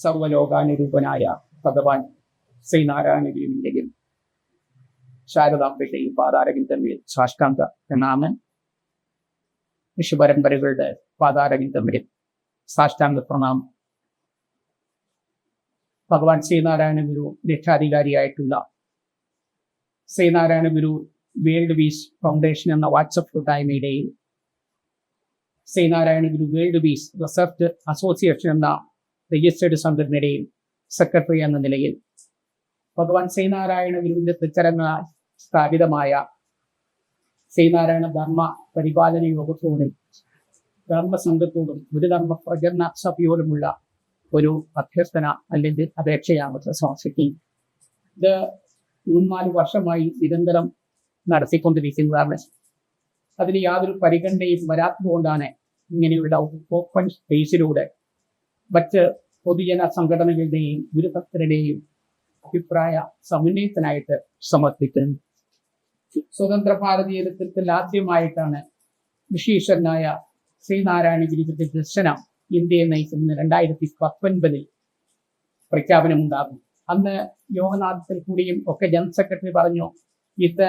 സർവലോകാനുരൂപനായ ഭഗവാൻ ശ്രീനാരായണ ഗുരുവിന്റെയും ശാരദാംബയുടെയും പാതാരവിന്ദമേൽ സാഷ്ടാംഗ പ്രണാമൻ ഋഷിപരമ്പരകളുടെ തമ്മിൽ സാഷ്ടാംഗ പ്രണാമം. ഭഗവാൻ Sreenarayana Guru രക്ഷാധികാരിയായിട്ടുള്ള Sreenarayana Guru world peace foundation എന്ന WhatsApp കൂട്ടായ്മയുടെയും Sreenarayana Guru world peace research association എന്ന രജിസ്റ്റേർഡ് സംഘടനയുടെയും സെക്രട്ടറി എന്ന നിലയിൽ. ഭഗവാൻ ശ്രീനാരായണ ഗുരുവിന്റെ തൃച്ചരങ്ങളാൽ സ്ഥാപിതമായ ശ്രീനാരായണ ധർമ്മ പരിപാലന യോഗത്തോടും ധർമ്മസംഘത്തോടും ഗുരുധർമ്മ പ്രചരണ സഭയോടുമുള്ള ഒരു അഭ്യർത്ഥന അല്ലെങ്കിൽ അപേക്ഷയാണ് സമർപ്പിക്കുന്നത്. ഇത് മൂന്നാൽ വർഷമായി നിരന്തരം നടത്തിക്കൊണ്ടിരിക്കുന്നതാണ്. അതിന് യാതൊരു പരിഗണനയും വരാത്തതുകൊണ്ടാണ് ഇങ്ങനെയുള്ള ഓപ്പൺ സ്പേസിലൂടെ മറ്റ് പൊതുജന സംഘടനകളുടെയും ഗുരുഭക്തരുടെയും അഭിപ്രായ സമന്വയത്തിനായിട്ട് സമർപ്പിക്കുന്നു. സ്വതന്ത്ര ഭാരതീയത്തിൽ ആദ്യമായിട്ടാണ് വിശേഷനായ ശ്രീനാരായണ ഗുരുവിന്റെ ദർശനം ഇന്ത്യയെ നയിക്കുന്ന രണ്ടായിരത്തി പത്തൊൻപതിൽ പ്രഖ്യാപനമുണ്ടാകും അന്ന് യോഗനാഥത്തിൽ കൂടിയും ഒക്കെ ജനറൽ സെക്രട്ടറി പറഞ്ഞു ഇത്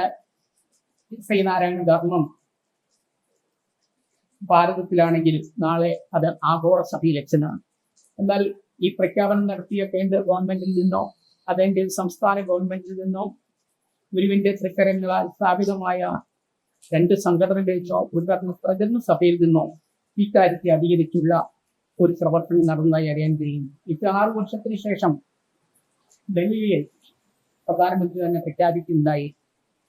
ശ്രീനാരായണ ധർമ്മം ഭാരതത്തിലാണെങ്കിൽ നാളെ അത് ആഗോള സഭയിൽ എത്തുന്നതാണ് എന്നാൽ ഈ പ്രഖ്യാപനം നടത്തിയ കേന്ദ്ര ഗവൺമെന്റിൽ നിന്നോ അതെങ്കിൽ സംസ്ഥാന ഗവൺമെന്റിൽ നിന്നോ ഗുരുവിന്റെ തൃക്കരങ്ങളാൽ സ്ഥാപിതമായ രണ്ട് സംഘടനകളിലേക്കോ ഉദ്ഘാടന പ്രചരണ സഭയിൽ നിന്നോ ഇക്കാര്യത്തെ അധികരിച്ചുള്ള ഒരു പ്രവർത്തനം നടന്നതായി അറിയാൻ കഴിയും. ഇപ്പൊ ആറ് വർഷത്തിന് ശേഷം ഡൽഹിയിൽ പ്രധാനമന്ത്രി തന്നെ പ്രഖ്യാപിക്കുന്നതായി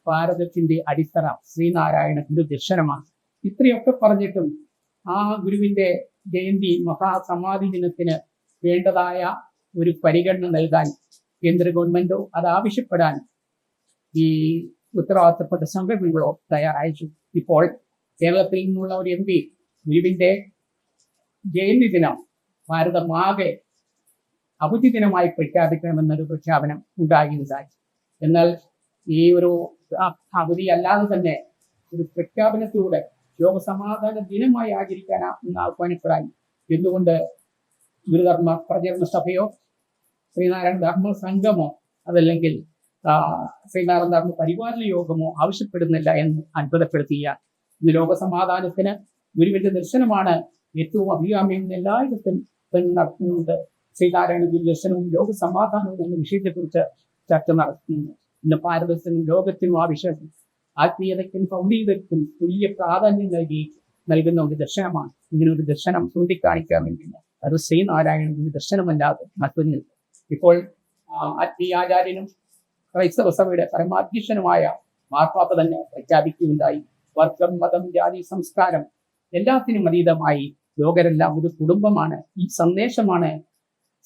ഭാരതത്തിന്റെ അടിത്തറ ശ്രീനാരായണ ഗുരു ദർശനമാണ്. ഇത്രയൊക്കെ പറഞ്ഞിട്ടും ആ ഗുരുവിന്റെ ജയന്തി മഹാസമാധി ദിനത്തിന് വേണ്ടതായ ഒരു പരിഗണന നൽകാൻ കേന്ദ്ര ഗവൺമെന്റോ അത് ആവശ്യപ്പെടാൻ ഈ ഉത്തരവാദിത്തപ്പെട്ട സംഘടനകളോ തയ്യാറായിച്ചു. ഇപ്പോൾ കേരളത്തിൽ നിന്നുള്ള ഒരു എം പി ഗുരുവിന്റെ ജയന്തി ദിനം ഭാരതമാകെ അവധി ദിനമായി പ്രഖ്യാപിക്കണമെന്നൊരു പ്രഖ്യാപനം ഉണ്ടായിരുന്നതായി. എന്നാൽ ഈ ഒരു അവധി അല്ലാതെ തന്നെ ഒരു പ്രഖ്യാപനത്തിലൂടെ ലോകസമാധാന ദിനമായി ആചരിക്കാൻ എന്ന് ആഹ്വാനപ്പെടാൻ എന്തുകൊണ്ട് ഗുരുധർമ്മ പ്രചരണ സഭയോ ശ്രീനാരായണ ധർമ്മ സംഘമോ അതല്ലെങ്കിൽ ശ്രീനാരായണ ധർമ്മ പരിപാലന യോഗമോ ആവശ്യപ്പെടുന്നില്ല എന്ന് അത്ഭുതപ്പെടുത്തിയ ഇന്ന് ലോകസമാധാനത്തിന് ഗുരുവിന്റെ ദർശനമാണ് ഏറ്റവും അഭികാമ്യം എല്ലായിടത്തും നടത്തുന്നത്. ശ്രീനാരായണ ഗുരു ദർശനവും ലോകസമാധാനവും എന്ന വിഷയത്തെക്കുറിച്ച് ചർച്ച നടത്തുന്നു. ഇന്ന് ഭാരതത്തിനും ലോകത്തിനും ആ വിഷയം ആത്മീയതയ്ക്കും ഭൗതികതയ്ക്കും തുല്യ പ്രാധാന്യം നൽകി നൽകുന്ന ഒരു ദർശനമാണ്. ഇങ്ങനെ ഒരു ദർശനം ചൂണ്ടിക്കാണിക്കാൻ വേണ്ടിയില്ല അത് ശ്രീനാരായണ ഗുരു ദർശനമല്ലാതെ മറ്റൊന്നില്ല. ഇപ്പോൾ ആത്മീയാചാര്യനും ക്രൈസ്തവ സഭയുടെ പരമാധ്യക്ഷനുമായ മാർപ്പാപ്പ തന്നെ പ്രഖ്യാപിക്കുകയുണ്ടായി. വർഗം മതം ജാതി സംസ്കാരം എല്ലാത്തിനും അതീതമായി ലോകരെല്ലാം ഒരു കുടുംബമാണ്. ഈ സന്ദേശമാണ്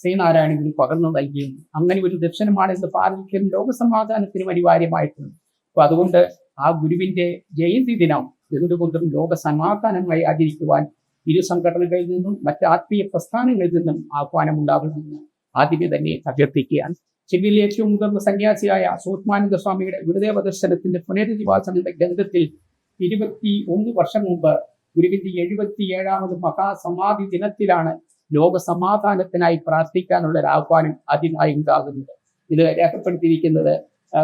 ശ്രീനാരായണ ഗുരു പകർന്നു നൽകിയും അങ്ങനെ ഒരു ദർശനമാണ് ഇന്ന് പാലിക്കും ലോകസമാധാനത്തിനും അനിവാര്യമായിട്ടുണ്ട്. അപ്പൊ അതുകൊണ്ട് ആ ഗുരുവിന്റെ ജയന്തി ദിനം എന്തുകൊണ്ടും ലോക സമാധാനമായി ആചരിക്കുവാൻ ഇരു സംഘടനകളിൽ നിന്നും മറ്റ് ആത്മീയ പ്രസ്ഥാനങ്ങളിൽ നിന്നും ആഹ്വാനം ഉണ്ടാകണമെന്ന് ആദ്യമേ തന്നെ അഭ്യർത്ഥിക്കുകയാണ്. ചെവിയിൽ ഏറ്റവും മുതിർന്ന സന്യാസിയായ സൂക്ഷ്മാനന്ദ സ്വാമിയുടെ ഗുരുദേവ ദർശനത്തിന്റെ പുനരധിവാസം എന്ന ഗ്രന്ഥത്തിൽ ഇരുപത്തി ഒന്ന് വർഷം മുമ്പ് ഗുരുവിന്റെ എഴുപത്തിയേഴാമത് മഹാസമാധി ദിനത്തിലാണ് ലോക സമാധാനത്തിനായി പ്രാർത്ഥിക്കാനുള്ള ഒരു ആഹ്വാനം അതിനായി ഉണ്ടാകുന്നത്. ഇത് രേഖപ്പെടുത്തിയിരിക്കുന്നത്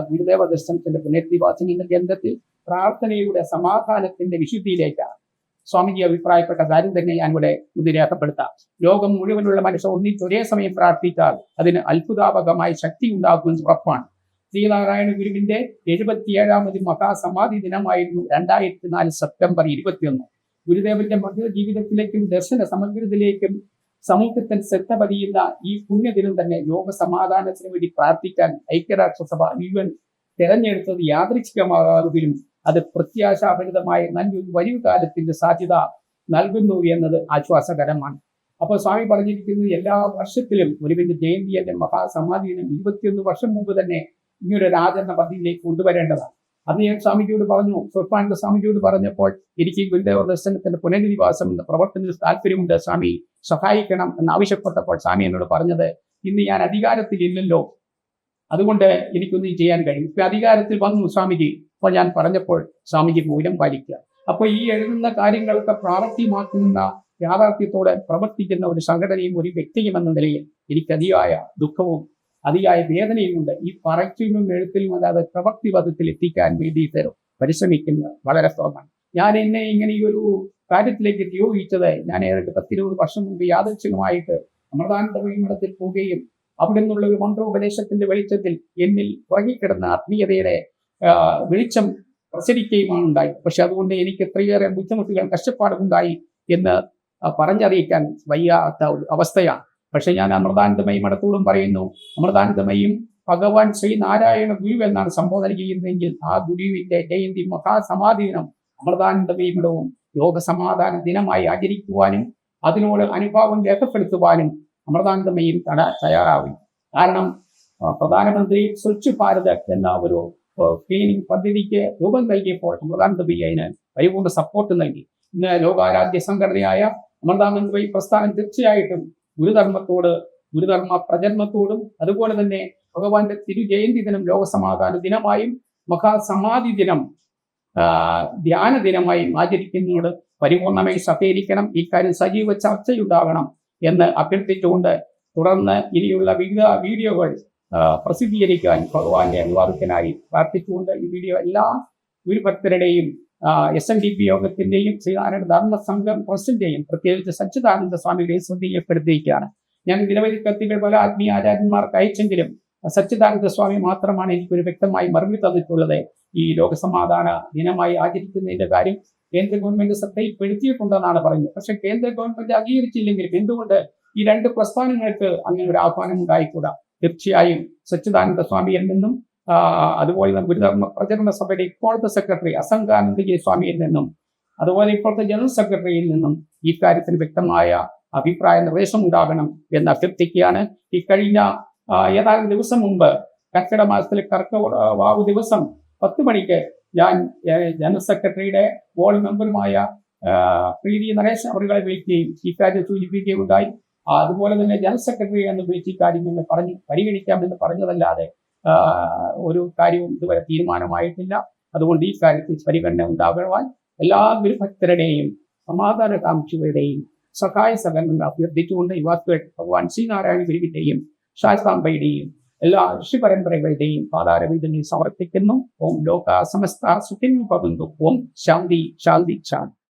ഗുരുദേവ ദർശനത്തിന്റെ പുനരധിവാസം എന്ന ഗ്രന്ഥത്തിൽ പ്രാർത്ഥനയുടെ സമാധാനത്തിന്റെ വിശുദ്ധിയിലേക്കാണ്. സ്വാമിജി അഭിപ്രായപ്പെട്ട കാര്യം തന്നെ ഞാൻ ഇവിടെ രേഖപ്പെടുത്താം ലോകം മുഴുവനുള്ള മനുഷ്യർ ഒന്നിച്ച് ഒരേ സമയം പ്രാർത്ഥിച്ചാൽ അതിന് അത്ഭുതാപകമായ ശക്തി ഉണ്ടാകുമെന്ന് ഉറപ്പാണ്. ശ്രീനാരായണ ഗുരുവിന്റെ എഴുപത്തിയേഴാമത് മഹാസമാധി ദിനമായിരുന്നു രണ്ടായിരത്തി നാല് സെപ്റ്റംബർ ഇരുപത്തിയൊന്ന്. ഗുരുദേവന്റെ മധ്യ ജീവിതത്തിലേക്കും ദർശന സമഗ്രത്തിലേക്കും സമൂഹത്തിൽ ശ്രദ്ധ പതിയുന്ന ഈ പുണ്യദിനം തന്നെ ലോക സമാധാനത്തിന് വേണ്ടി പ്രാർത്ഥിക്കാൻ ഐക്യരാഷ്ട്രസഭ യു എൻ തെരഞ്ഞെടുത്തത് യാദൃച്ഛികമാകാതെങ്കിലും അത് പ്രത്യാശാഭരിതമായ നല്ലൊരു വലിയ കാലത്തിന്റെ സാധ്യത നൽകുന്നു എന്നത് ആശ്വാസകരമാണ്. അപ്പോൾ സ്വാമി പറഞ്ഞിരിക്കുന്നത് എല്ലാ വർഷത്തിലും ഗുരുവിന്റെ മഹാസമാധി ദിനം ഇരുപത്തിയൊന്ന് വർഷം മുമ്പ് തന്നെ ഇങ്ങനൊരു ആചരണ പദ്ധതിയിലേക്ക് കൊണ്ടുവരേണ്ടതാണ്. അന്ന് ഞാൻ സ്വാമിജിയോട് പറഞ്ഞു. സ്വർപ്പാനന്ദ സ്വാമിജിയോട് പറഞ്ഞപ്പോൾ എനിക്ക് ഗുരുദേവ ദർശനത്തിന്റെ പുനരധിവാസം എന്ന പ്രവർത്തനത്തിൽ താല്പര്യമുണ്ട് സ്വാമി. സഹായിക്കണം എന്ന് ആവശ്യപ്പെട്ടപ്പോൾ സ്വാമി എന്നോട് പറഞ്ഞത് ഇന്ന് ഞാൻ അധികാരത്തിൽ ഇല്ലല്ലോ. അതുകൊണ്ട് എനിക്കൊന്നും ചെയ്യാൻ കഴിയും. ഇപ്പൊ അധികാരത്തിൽ വന്നു സ്വാമിജി. അപ്പോൾ ഞാൻ പറഞ്ഞപ്പോൾ സ്വാമിജി മൂലം പാലിക്കുക. അപ്പോൾ ഈ എഴുതുന്ന കാര്യങ്ങളൊക്കെ പ്രാവർത്തിമാക്കുന്ന യാഥാർത്ഥ്യത്തോടെ പ്രവർത്തിക്കുന്ന ഒരു സംഘടനയും ഒരു വ്യക്തിയും എന്ന നിലയിൽ എനിക്ക് അതിയായ ദുഃഖവും അതിയായ വേദനയുമുണ്ട്. ഈ പറച്ചിലും എഴുത്തിലും അല്ലാതെ പ്രവൃത്തി പദത്തിൽ എത്തിക്കാൻ വേണ്ടിയിട്ട് പരിശ്രമിക്കുന്നത് വളരെ സ്വാഭാവികം ഞാൻ എന്നെ ഇങ്ങനെ ഈ ഒരു കാര്യത്തിലേക്ക് നിയോഗിച്ചത് ഞാൻ ഏതൊക്കെ പത്തിരുപത് വർഷം മുമ്പ് യാദൃച്ഛികമായിട്ട് അമൃതാനന്ദ മഠത്തിൽ പോവുകയും അവിടെ നിന്നുള്ള ഒരു മന്ത്രോപദേശത്തിന്റെ വെളിച്ചത്തിൽ എന്നിൽ ഉറങ്ങിക്കിടന്ന ആത്മീയതയുടെ വെളിച്ചം പ്രസരിക്കുകയുമാണ് ഉണ്ടായി പക്ഷെ അതുകൊണ്ട് എനിക്ക് എത്രയേറെ ബുദ്ധിമുട്ടുകൾ കഷ്ടപ്പാടുണ്ടായി എന്ന് പറഞ്ഞറിയിക്കാൻ വയ്യാത്ത ഒരു അവസ്ഥയാണ് പക്ഷെ ഞാൻ അമൃതാനന്ദമയി മഠത്തോടും പറയുന്നു. അമൃതാനന്ദമയും ഭഗവാൻ ശ്രീനാരായണ ഗുരു എന്നാണ് സംബോധന ചെയ്യുന്നതെങ്കിൽ ആ ഗുരുവിന്റെ ജയന്തി മഹാസമാധി ദിനം അമൃതാനന്ദമയി മഠവും യോഗ സമാധാന ദിനമായി ആചരിക്കുവാനും അതിനോട് അനുഭാവം രേഖപ്പെടുത്തുവാനും അമൃതാനന്ദമയും തയ്യാറാവും കാരണം പ്രധാനമന്ത്രി സ്വച്ഛ് ഭാരത് എന്ന ഒരു ക്ലീനിങ് പദ്ധതിക്ക് രൂപം നൽകിയപ്പോൾ അമൃതാനന്ദമയ അതിന് പരിപൂർണ സപ്പോർട്ട് നൽകി. ഇന്ന് ലോകാരാധ്യ സംഘടനയായ അമൃതാനന്ദമയി പ്രസ്ഥാനം തീർച്ചയായിട്ടും ഗുരുധർമ്മത്തോട് ഗുരുധർമ്മ പ്രചരണത്തോടും അതുപോലെ തന്നെ ഭഗവാന്റെ തിരു ജയന്തി ദിനം ലോകസമാധാന ദിനമായും മഹാസമാധി ദിനം ധ്യാന ദിനമായും ആചരിക്കുന്നതോട് പരിപൂർണമായി സഹകരിക്കണം. ഇക്കാര്യം സജീവ ചർച്ചയുണ്ടാകണം എന്ന് അഭ്യർത്ഥിച്ചുകൊണ്ട് തുടർന്ന് ഇനിയുള്ള വിവിധ വീഡിയോകൾ പ്രസിദ്ധീകരിക്കാൻ ഭഗവാന്റെ അനുവാദത്തിനായി പ്രാർത്ഥിച്ചുകൊണ്ട് ഈ വീഡിയോ എല്ലാ ഗുരുഭക്തരുടെയും എസ് എൻ ഡി പി യോഗത്തിന്റെയും ശ്രീനാരായണ ധർമ്മ സംഘം പ്രസിഡന്റിന്റെയും പ്രത്യേകിച്ച് സച്ചിദാനന്ദ സ്വാമിയുടെയും ശ്രദ്ധയിൽപ്പെടുത്തിയിരിക്കുകയാണ് ഞാൻ നിരവധി കത്തുകൾ പല ആത്മീയ ആചാര്യന്മാർക്ക് അയച്ചെങ്കിലും സച്ചിദാനന്ദ സ്വാമി മാത്രമാണ് എനിക്കൊരു വ്യക്തമായി മറുപടി തന്നിട്ടുള്ളത്. ഈ ലോകസമാധാന ദിനമായി ആചരിക്കുന്നതിന്റെ കാര്യം കേന്ദ്ര ഗവൺമെന്റ് ശ്രദ്ധയിൽപ്പെടുത്തിയിട്ടുണ്ടെന്നാണ് പറയുന്നത്. പക്ഷെ കേന്ദ്ര ഗവൺമെന്റ് അംഗീകരിച്ചില്ലെങ്കിലും എന്തുകൊണ്ട് ഈ രണ്ട് പ്രസ്ഥാനങ്ങൾക്ക് അങ്ങനെ ഒരു ആഹ്വാനം ഉണ്ടായിക്കൂടാ? തീർച്ചയായും സച്ചിദാനന്ദ സ്വാമിയിൽ നിന്നും ആ, അതുപോലെ പ്രചരണ സഭയുടെ ഇപ്പോഴത്തെ സെക്രട്ടറി അസംഗാനന്ദജി സ്വാമിയിൽ നിന്നും അതുപോലെ ഇപ്പോഴത്തെ ജനറൽ സെക്രട്ടറിയിൽ നിന്നും ഈ കാര്യത്തിൽ വ്യക്തമായ അഭിപ്രായ നിർദ്ദേശം ഉണ്ടാകണം എന്ന് അഭ്യർത്ഥിക്കുകയാണ്. ഈ കഴിഞ്ഞ ഏതാനും ദിവസം മുമ്പ് കർക്കിട മാസത്തിലെ കർക്ക വാവ് ദിവസം പത്ത് മണിക്ക് ഞാൻ ജനറൽ സെക്രട്ടറിയുടെ ബോർഡ് മെമ്പറുമായ പ്രീതി നരേഷ് അവരുകളെ വിളിക്കുകയും ഈ കാര്യം സൂചിപ്പിക്കുകയും ഉണ്ടായി അതുപോലെ തന്നെ ജനറൽ സെക്രട്ടറി എന്ന് വിളിച്ച് ഈ കാര്യം ഞങ്ങൾ പറഞ്ഞു പരിഗണിക്കാമെന്ന് പറഞ്ഞതല്ലാതെ ഒരു കാര്യവും ഇതുവരെ തീരുമാനമായിട്ടില്ല. അതുകൊണ്ട് ഈ കാര്യത്തിൽ പരിഗണന ഉണ്ടാകുവാൻ എല്ലാ ഗുരുഭക്തരുടെയും സമാധാനകാംക്ഷികളുടെയും സഹായ സഹകരണങ്ങൾ അഭ്യർത്ഥിച്ചുകൊണ്ട് യുവാക്കൾ ഭഗവാൻ ശ്രീനാരായണ ഗുരുവിന്റെയും ശാസ്താംബയുടെയും എല്ലാ ഋഷി പരമ്പരകളുടെയും പാതാരവീതങ്ങളിൽ സമർപ്പിക്കുന്നു. ഓം ലോക സമസ്ത സുഖിൻ പകുന്നു ഓം ശാന്തി ശാന്തി ശാന്തി.